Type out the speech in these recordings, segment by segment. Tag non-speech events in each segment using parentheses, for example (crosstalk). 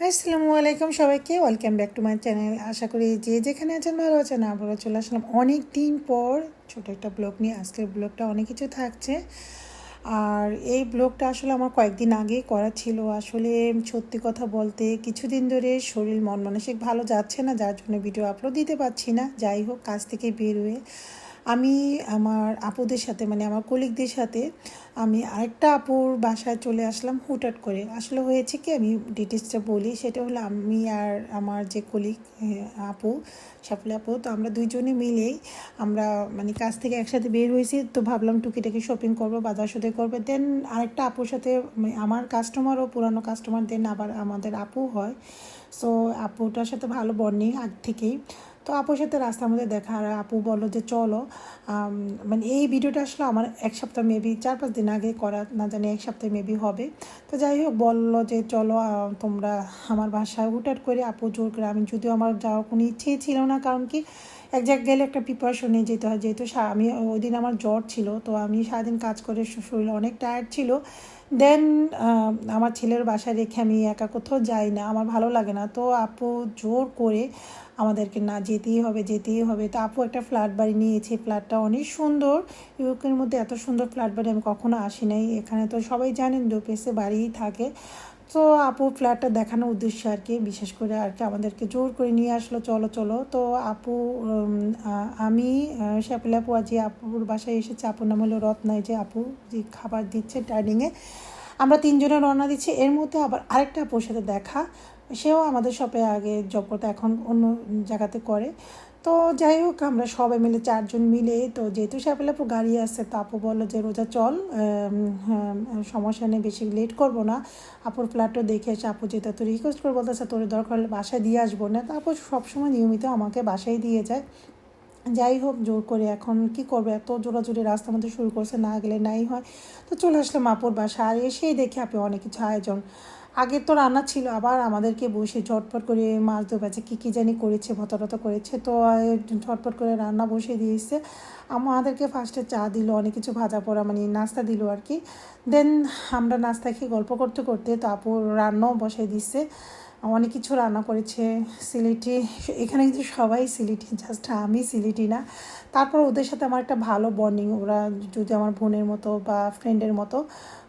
আসসালামু আলাইকুম সবাইকে welcome back to my channel আশা করি যে যেখানে আছেন ভালো আছেন, আবারও চলে আসলাম অনেক দিন পর ছোটো একটা ব্লগ নিয়ে। আজকের ব্লগটা অনেক কিছু থাকছে। আর এই ব্লগটা আসলে আমার কয়েকদিন আগেই করা ছিল। আসলে সত্যি কথা বলতে কিছুদিন ধরে শরীর মন মানসিক ভালো যাচ্ছে না, যার জন্য ভিডিও আপলোড দিতে পারছি না। যাই হোক, কাজ থেকে বের হয়ে আমি আমার আপুদের সাথে মানে আমার কলিগদের সাথে আমি আরেকটা আপুর বাসায় চলে আসলাম হুটহাট করে। আসলে হয়েছে কি, আমি ডিটেলসটা বলি, সেটা হলো আমি আর আমার যে কলিগ আপু সাফলে আপু, তো আমরা দুইজনে মিলেই আমরা মানে কাজ থেকে একসাথে বের হয়েছি, তো ভাবলাম টুকিটাকি শপিং করব, বাজার সাথে করব। দেন আরেকটা আপুর সাথে মানে আমার কাস্টমার ও পুরানো কাস্টমার দেন আবার আমাদের আপু হয়। সো আপুটার সাথে ভালো বন্ডিং আগ থেকেই। তো আপুর সাথে রাস্তার মধ্যে দেখা আর আপু বলল যে চলো মানে এই ভিডিওটা আসলে আমার এক সপ্তাহ মেবি চার পাঁচ দিন আগে করা, না জানি এক সপ্তাহ মেবি হবে। তো যাই হোক, বলল যে চলো তোমরা আমার বাসায় হুটাট করে আপু জোর করে, আমি যদিও আমার যাওয়ার কোনো ইচ্ছেই ছিল না, কারণ কি এক জায়গায় গেলে একটা প্রিপারেশন নিয়ে যেতে হয়। যেহেতু আমি ওই দিন আমার জ্বর ছিল, তো আমি সারাদিন কাজ করে শরীর অনেক টায়ার্ড ছিল। দেন আমার ছেলের বাসায় রেখে আমি একা কোথাও যাই না, আমার ভালো লাগে না। তো আপু জোর করে আমাদেরকে না যেতেই হবে যেতেই হবে। তো আপু একটা ফ্ল্যাট বাড়ি নিয়েছে ফ্ল্যাটটা অনেক সুন্দর। ইউকের মধ্যে এত সুন্দর ফ্ল্যাট বাড়ি আমি কখনো আসি নাই। এখানে তো সবাই জানেন দোপেসে বাড়িই থাকে। তো আপু ফ্ল্যাটটা দেখানোর উদ্দেশ্যে আর কি, বিশেষ করে আর কি আমাদেরকে জোর করে নিয়ে আসলো, চলো চলো। তো আপু আমি শ্যাপেল আপু আজ আপুর বাসায় এসেছে, আপুর নাম হলো রত্নায় যে আপু, যে খাবার দিচ্ছে ডাইনিংয়ে আমরা তিনজনে রওনা দিচ্ছি। এর মধ্যে আবার আরেকটা আপুর সাথে দেখা। সেও আমাদের শপে আগে জব করতে এখন অন্য জায়গাতে করে। তো যাই হোক আমরা সবাই মিলে চারজন মিলে তো যেহেতু স্যাপেল আপু গাড়ি আসছে তো আপু বলল যে রোজা চল হ্যাঁ, সমস্যা নেই বেশি লেট করব না। আপুর ফ্ল্যাটও দেখে এসে আপু যেটা তো রিকোয়েস্ট করে বলতেছে তোর দরকার হলে বাসায় দিয়ে আসব না। তারপর সবসময় নিয়মিত আমাকে বাসায় দিয়ে যায়। যাই হোক জোর করে এখন কি করবে? এত জোরাজোরি রাস্তার মধ্যে শুরু করছে না গেলে নাই হয়। তো চলে আসলাম আপুর বাসা আর এসেই দেখে আপনি অনেক কিছু আয়োজন। আগের তো রান্না ছিল, আবার আমাদেরকে বসে ঝটপট করে মাছ বাজে কী কী জানি করেছে ভতরত করেছে, তো ঝটপট করে রান্না বসে দিয়েছে। আমাদেরকে ফার্স্টে চা দিল, অনেক কিছু ভাজা পোড়া মানে নাস্তা দিল আর কি। দেন আমরা নাস্তা খেয়ে গল্প করতে করতে তারপর রান্নাও বসে দিচ্ছে অনেক কিছু রান্না করেছে, সিলেটি, এখানে কিন্তু সবাই সিলেটি জাস্ট আমি সিলেটি না। তারপর ওদের সাথে আমার একটা ভালো বন্ডিং ওরা যদি আমার বোনের মতো বা ফ্রেন্ডের মতো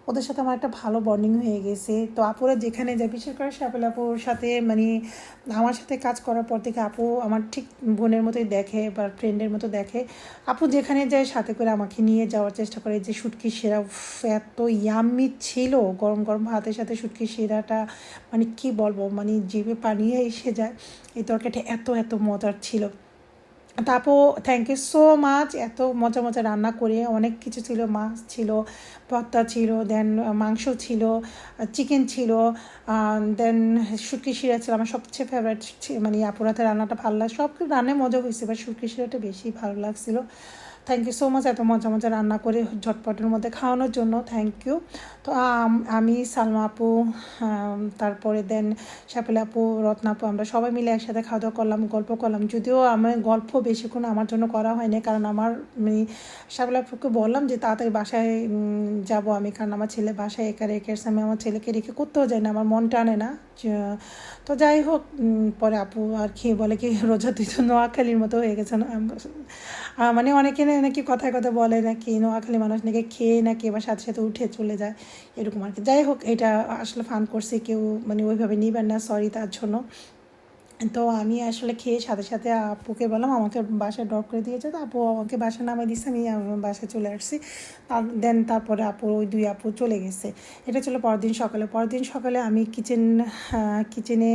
ওদের সাথে আমার একটা ভালো বন্ডিং হয়ে গেছে। তো আপুরা যেখানে যায়, বিশেষ করে শ্যাপেল আপুর সাথে মানে আমার সাথে কাজ করার পর থেকে আপু আমার ঠিক বোনের মতোই দেখে বা ফ্রেন্ডের মতো দেখে। আপু যেখানে যায়, সাথে করে আমাকে নিয়ে যাওয়ার চেষ্টা করে। যে শুটকি সেরা এত ইয়াম্মি ছিল। গরম গরম ভাতের সাথে শুটকি সেরাটা মানে কি বলব মানে জিভে পানিয়ে এসে যায়। এই তরকারিটা এত এত মজার ছিল। তারপর থ্যাংক ইউ সো মাচ এত মজা মজা রান্না করে অনেক কিছু ছিল, মাছ ছিল ভর্তা ছিল দেন মাংস ছিল চিকেন ছিল দেন শুটকি শিরা ছিল। আমার সবচেয়ে ফেভারিট মানে আপুরাতে রান্নাটা ভালো লাগে। সব রান্নায় মজা হয়েছে এবার শুটকি শিরাটা বেশি ভালো লাগছিল। থ্যাংক ইউ সো মাচ এত মজা মজা রান্না করে ঝটপটের মধ্যে খাওয়ানোর জন্য থ্যাংক ইউ তো, আমি সালমা আপু তারপরে দেন সাপেল আপু, রত্না আপু, আমরা সবাই মিলে একসাথে খাওয়া দাওয়া করলাম, গল্প করলাম। যদিও আমার গল্প বেশিক্ষণ আমার জন্য করা হয়নি, কারণ আমার মানে সাপেল আপুকে বললাম যে তাড়াতাড়ি বাসায় যাব আমি, কারণ আমার ছেলে বাসায় একা রেখে আমি আমার ছেলেকে রেখে করতেও যাই না, আমার মন টানে না। তো যাই হোক পরে আপু আর খেয়ে বলে কি, রোজা তুই তো নোয়াখালীর মতো হয়ে গেছে না মানে অনেকে নাকি কথায় কথা বলে নাকি নোয়াখালী মানুষ নাকি খেয়ে নাকি এবার সাথে সাথে উঠে চলে যায়, এরকম আর কি। যাই হোক, এটা আসলে ফান করছে, কেউ মানে ওইভাবে নিবেন না সরি তার জন্য। তো আমি আসলে খেয়ে সাথে সাথে আপুকে বললাম, আমাকে বাসায় ড্রপ করে দিয়েছে তো আপু আমাকে বাসায় নামে দিচ্ছে আমি বাসায় চলে আসছি। দেন তারপরে আপু, ওই দুই আপু চলে গেছে। এটা ছিল পরের দিন সকালে। পরের দিন সকালে আমি কিচেন কিচেনে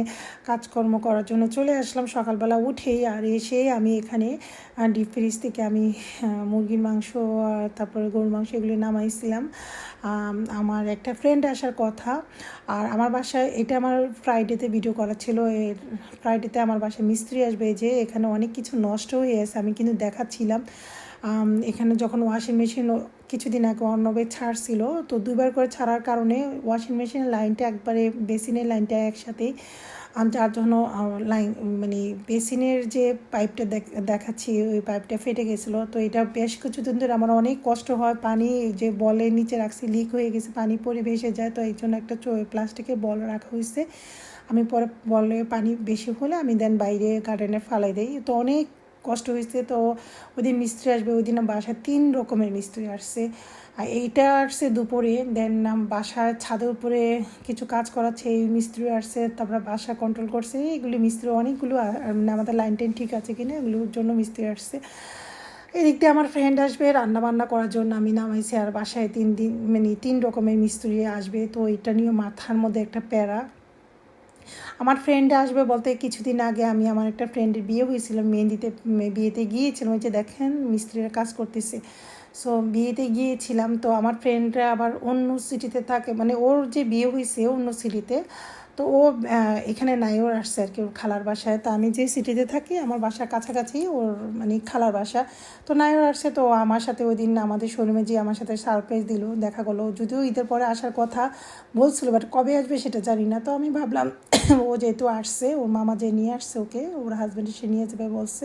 কাজকর্ম করার জন্য চলে আসলাম। সকালবেলা উঠেই আর এসে আমি এখানে ডিপ ফ্রিজ থেকে আমি মুরগির মাংস আর তারপরে গরুর মাংস এগুলি নামাইছিলাম। আমার একটা ফ্রেন্ড আসার কথা। আর আমার বাসায়, এটা আমার ফ্রাইডেতে ভিডিও করা ছিল। এর ফ্রাইডেতে আমার বাসায় মিস্ত্রি আসবে যে এখানে অনেক কিছু নষ্ট হয়ে আছে আমি কিন্তু দেখাচ্ছিলাম। এখানে যখন ওয়াশিং মেশিন কিছুদিন আগে অন্নবে ছাড়ছিল তো দুবার করে ছাড়ার কারণে ওয়াশিং মেশিনের লাইনটা একবারে বেসিনের লাইনটা একসাথেই যার জন্য লাইন মানে বেসিনের যে পাইপটা দেখাচ্ছি, ওই পাইপটা ফেটে গেছিল, তো এটা বেশ কিছুদিন ধরে আমার অনেক কষ্ট হয়, পানি যে বলে নিচে রাখছি লিক হয়ে গেছে, পানি পরে ভেসে যায়, তো এই জন্য একটা প্লাস্টিকের বল রাখা হয়েছে। আমি পরে বলে পানি বেশি হলে আমি দেন বাইরে গার্ডেনে ফালাই দিই, তো অনেক কষ্ট হয়েছে, তো ওই দিন মিস্ত্রি আসবে ওই দিন বাসায় তিন রকমের মিস্ত্রি আসছে। আর এইটা আসছে দুপুরে দেন বাসায় ছাদের উপরে কিছু কাজ করাচ্ছে, এই মিস্ত্রি আসছে, তারপরে বাসা কন্ট্রোল করছে, এইগুলি মিস্ত্রি অনেকগুলো মানে আমাদের লাইন টাইন ঠিক আছে কিনা, এগুলোর জন্য মিস্ত্রি আসছে। এদিক দিয়ে আমার ফ্রেন্ড আসবে রান্না বান্না করার জন্য, আমি নামাইছি, আর বাসায় তিন দিন মানে তিন রকমের মিস্ত্রি আসবে, তো এটা নিয়ে মাথার মধ্যে একটা প্যারা। আমার ফ্রেন্ড আসবে বলতে কিছুদিন আগে আমি আমার একটা ফ্রেন্ডের বিয়ে হয়েছিল, মেহেন্দিতে বিয়েতে গিয়েছিলাম, ওই যে দেখেন মিস্ত্রিরা কাজ করতেছে। সো বিয়েতে গিয়েছিলাম, তো আমার ফ্রেন্ডরা আবার অন্য সিটিতে থাকে মানে ওর যে বিয়ে হয়েছে অন্য সিটিতে তো ও এখানে নাই, ওর আসছে আর কি, ওর খালার বাসায়। তো আমি যে সিটিতে থাকি, আমার বাসার কাছাকাছি ওর মানে খালার বাসা। তো নাইওর আসছে, তো আমার সাথে ওই দিন আমাদের শোরুমে যে আমার সাথে সারপ্রাইজ দিল, দেখা গেলো যদিও ঈদের পরে আসার কথা বলছিল বাট কবে আসবে সেটা জানি না। তো আমি ভাবলাম, (coughs) ও যেহেতু আসছে, ওর মামা যে নিয়ে আসছে ওকে, ওর হাজব্যান্ড সে নিয়ে যাবে বলছে।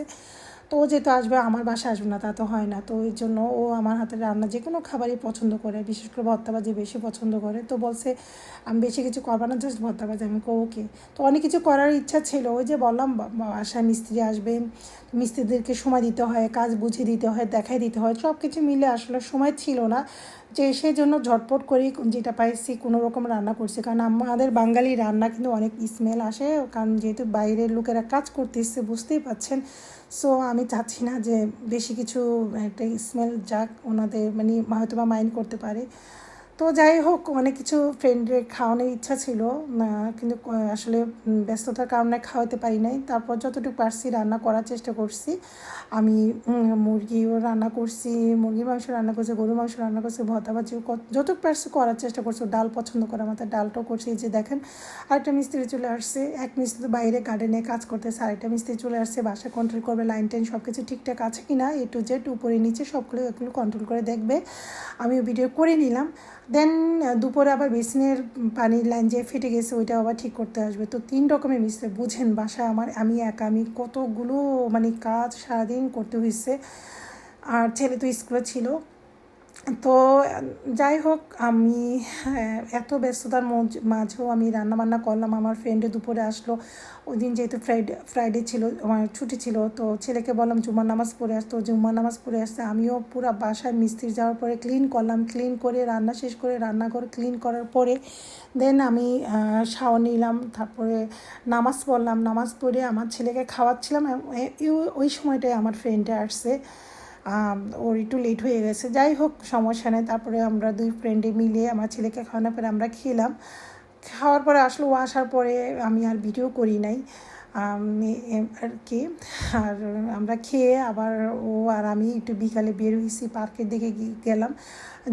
তো ও যেহেতু আসবে, আমার বাসায় আসবে না, তা তো হয় না। তো ওই জন্য ও আমার হাতের রান্না যে কোনো খাবারই পছন্দ করে, বিশেষ করে ভর্তাবাজি বেশি পছন্দ করে। তো বলছে, আমি বেশি কিছু করব না জাস্ট ভর্তাবাজি, আমি ওকে। তো অনেক কিছু করার ইচ্ছা ছিল। ওই যে বললাম বাসায় মিস্ত্রি আসবেন মিস্ত্রিদেরকে সময় দিতে হয়, কাজ বুঝিয়ে দিতে হয়, দেখাই দিতে হয় সব কিছু মিলে আসলে সময় ছিল না। যে জন্য ঝটপট করেই যেটা পাইছি কোনো রকম রান্না করছি। কারণ আমাদের বাঙালি রান্না কিন্তু অনেক স্মেল আসে। কারণ যেহেতু বাইরের লোকেরা কাজ করতেছে, বুঝতেই পাচ্ছেন সো আমি চাচ্ছি না যে বেশি কিছু একটা স্মেল যাক, ওনাদের মানে হয়তো বা মাইন্ড করতে পারে। তো যাই হোক, অনেক কিছু ফ্রেন্ডের খাওয়ানোর ইচ্ছা ছিল কিন্তু আসলে ব্যস্ততার কারণে খাওয়াতে পারি নাই। তারপর যতটুকু পারছি রান্না করার চেষ্টা করছি। আমি মুরগিও রান্না করছি, মুরগির মাংস রান্না করছি, গরুর মাংস রান্না করছি, ভর্তা ভাজি যতটুকু পারছি করার চেষ্টা করছি। ডাল পছন্দ করে আমাদের ডালটাও করছি। যে দেখেন, আরেকটা মিস্ত্রি চলে আসছে। এক মিস্ত্রি তো বাইরে গার্ডেনে কাজ করতেছে, আরেকটা মিস্ত্রি চলে আসছে, বাসা কন্ট্রোল করবে লাইন টাইন সব কিছু ঠিকঠাক আছে কি না এ টু জেড উপরে নিচে সবগুলো এগুলো কন্ট্রোল করে দেখবে। আমি ভিডিও করে নিলাম। দেন দুপুরে আবার বেসিনের পানির লাইন যে ফেটে গেছে, ওইটা আবার ঠিক করতে আসবে। তো তিন রকমের মিস্ত্রি বুঝেন বাসায় আমার, আমি একা, আমি কতগুলো মানে কাজ সারাদিন করতে হয়েছে আর ছেলে তো স্কুলে ছিল তো, যাই হোক, আমি এত ব্যস্ততার মাঝেও আমি রান্নাবান্না করলাম। আমার ফ্রেন্ডে দুপুরে আসলো। ওই দিন যেহেতু ফ্রাইডে ফ্রাইডে ছিল, আমার ছুটি ছিল, তো ছেলেকে বললাম জুমার নামাজ পড়ে আসতো জুম্মার নামাজ পড়ে আসতে আমিও পুরো বাসায় মিস্ত্রি যাওয়ার পরে ক্লিন করলাম। ক্লিন করে রান্না শেষ করে রান্নাঘর ক্লিন করার পরে দেন আমি শাওয়ার নিলাম। তারপরে নামাজ পড়লাম। নামাজ পড়ে আমার ছেলেকে খাওয়াচ্ছিলাম। ওই সময়টায় আমার ফ্রেন্ডে আসছে ওর একটু লেট হয়ে গেছে। যাই হোক সমস্যা নেই তারপরে আমরা দুই ফ্রেন্ডে মিলে আমার ছেলেকে খাওয়ানোর পরে আমরা খেলাম। খাওয়ার পরে আসলো, ও আসার পরে আমি আর ভিডিও করি নাই। আর কি? আর আমরা খেয়ে আবার ও আর আমি একটু বিকালে বের হয়েছি, পার্কের দিকে গেলাম।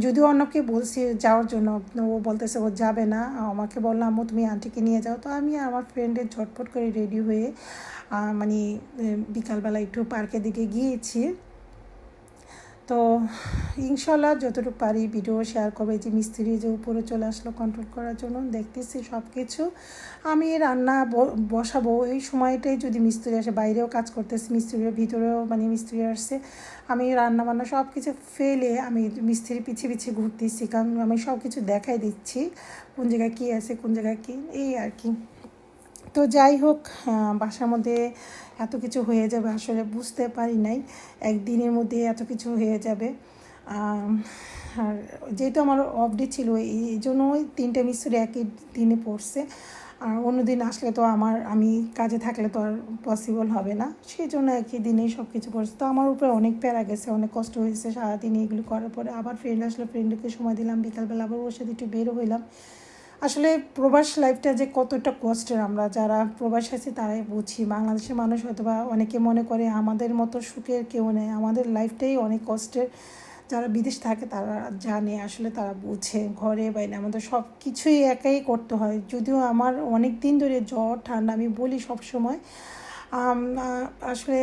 যদিও অন্যকে বলছি যাওয়ার জন্য, ও বলতেছে ও যাবে না। আমাকে বললাম ও তুমি আন্টিকে নিয়ে যাও। তো আমি আমার ফ্রেন্ডের ঝটপট করে রেডি হয়ে মানে বিকালবেলা একটু পার্কের দিকে গিয়েছি। তো ইনশাল্লাহ যতটুকু পারি ভিডিও শেয়ার করবে। যে মিস্ত্রি যে উপরে চলে আসলো কন্ট্রোল করার জন্য, দেখতেছি সব কিছু আমি রান্না বসাবো। এই সময়টাই যদি মিস্ত্রি আসে, বাইরেও কাজ করতেছি, মিস্ত্রির ভিতরেও মানে মিস্ত্রি আসছে, আমি রান্না বান্না সব কিছু ফেলে আমি মিস্ত্রি পিছিয়ে পিছিয়ে ঘুরতেছি, কারণ আমি সব কিছু দেখাই দিচ্ছি, কোন জায়গায় কী আছে, কোন জায়গায় কী এই আর কি। তো যাই হোক বাসার মধ্যে এত কিছু হয়ে যাবে আসলে বুঝতে পারি নাই। একদিনের মধ্যে এত কিছু হয়ে যাবে। আর যেহেতু আমার অফ ডে ছিল, এই জন্য ওই তিনটে মিস্ত্রি একই দিনে পড়ছে। আর অন্য দিন আসলে তো আমার, আমি কাজে থাকলে তো আর পসিবল হবে না। সেই জন্য একই দিনেই সব কিছু পড়ছে। তো আমার উপরে অনেক প্যারা গেছে, অনেক কষ্ট হয়েছে সারাদিন এগুলো করার পরে। আবার ফ্রেন্ড আসলে ফ্রেন্ডকে সময় দিলাম, বিকালবেলা আবার ওর সাথে একটু বেরো হইলাম। আসলে প্রবাস লাইফটা যে কতটা কষ্টের আমরা যারা প্রবাস আছি তারাই বুঝি। বাংলাদেশের মানুষ হয়তো বা অনেকে মনে করে আমাদের মতো সুখের কেউ নেই। আমাদের লাইফটাই অনেক কষ্টের। যারা বিদেশ থাকে তারা জানে, আসলে তারা বুঝে। ঘরে বাইরে আমাদের সব কিছুই একাই করতে হয়। যদিও আমার অনেক দিন ধরে জ্বর, ঠান্ডা আমি বলি সব সময় আসলে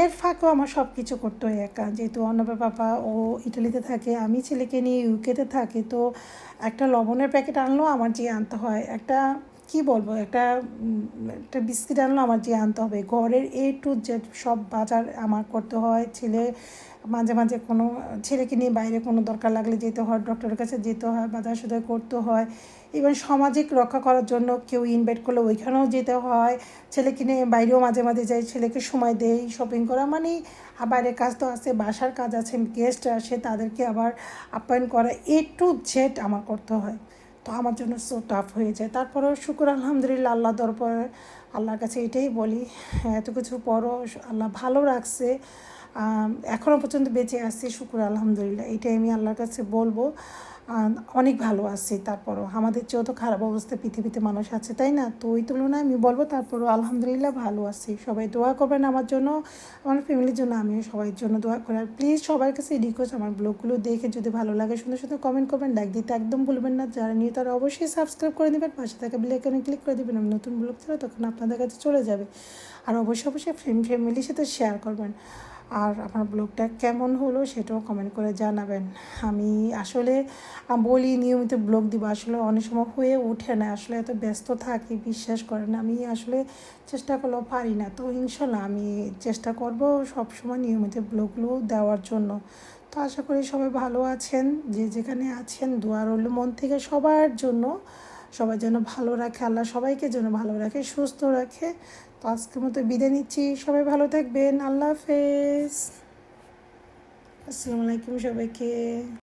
এর ফাঁকেও আমার সব কিছু করতে হয় একা। যেহেতু অন্নপা পাপা ও ইটালিতে থাকে, আমি ছেলেকে নিয়ে ইউকেতে থাকি, তো একটা লবণের প্যাকেট আনলেও আমার যে আনতে হয়। একটা, কি বলব, একটা একটা বিস্কিট আনলো আমার যে আনতে হবে। ঘরের এ টু জেড সব বাজার আমার করতে হয়। ছেলে, মাঝে মাঝে কোনো, ছেলেকে নিয়ে বাইরে কোনো দরকার লাগলে যেতে হয় ডক্টরের কাছে যেতে হয়, বাজার সদাই করতে হয়। ইভেন সামাজিক রক্ষা করার জন্য কেউ ইনভাইট করলে ওইখানেও যেতে হয়। ছেলেকে নিয়ে বাইরেও মাঝে মাঝে যাই, ছেলেকে সময় দেই শপিং করা। মানে বাইরের কাজ তো আছে, বাসার কাজ আছে গেস্ট আসে, তাদেরকে আবার আপ্যায়ন করা। এ টু জেড আমার করতে হয়। তো আমার জন্য সো টাফ হয়ে যায়। তারপরেও শুকুর আলহামদুলিল্লাহ, আল্লাহ দরবারে আল্লাহর কাছে এটাই বলি, এত কিছু পরও আল্লাহ ভালো রাখছে। এখনও পর্যন্ত বেঁচে আছি, শুকুর আলহামদুলিল্লাহ। এটাই আমি আল্লাহর কাছে বলব। অনেক ভালো আছি, তারপরও আমাদের চেয়েও তো খারাপ অবস্থা পৃথিবীতে মানুষ আছে, তাই না? তো ওই তুলনায় আমি বলব তারপরও আলহামদুলিল্লাহ ভালো আছি। সবাই দোয়া করবেন আমার জন্য, আমার ফ্যামিলির জন্য, আমিও সবার জন্য দোয়া করি। আর প্লিজ সবার কাছে রিকোয়েস্ট আমার ব্লগগুলো দেখে যদি ভালো লাগে, সুন্দর সুন্দর কমেন্ট করবেন লাইক দিতে একদম ভুলবেন না। যারা নিয়ে তারা অবশ্যই সাবস্ক্রাইব করে দেবেন, পাশে থাকা বেলাইকনে ক্লিক করে দেবেন, আমি নতুন ব্লগ ছিল তখন আপনাদের কাছে চলে যাবে। আর অবশ্যই অবশ্যই ফ্রেন্ড ফ্যামিলির সাথে শেয়ার করবেন। আর আমার ব্লগটা কেমন হলো সেটাও কমেন্ট করে জানাবেন। আমি আসলে বলি নিয়মিত ব্লগ দিব, আসলে অনেক সময় হয়ে ওঠে না, আসলে এত ব্যস্ত থাকি, বিশ্বাস করেন আমি আসলে চেষ্টা করলেও পারি না। তো ইনশাল্লাহ আমি চেষ্টা করব সব সময় নিয়মিত ব্লগগুলো দেওয়ার জন্য। তো আশা করি সবাই ভালো আছেন, যে যেখানে আছেন, দোয়া রইল মন থেকে সবার জন্য। সবার জন্য ভালো রাখে, আল্লাহ সবাইকে যেন ভালো রাখে, সুস্থ রাখে। তো আজকের মতো বিদায় নিচ্ছি। সবাই ভালো থাকবেন। আল্লাহ হাফেজ। আসসালামু আলাইকুম সবাইকে।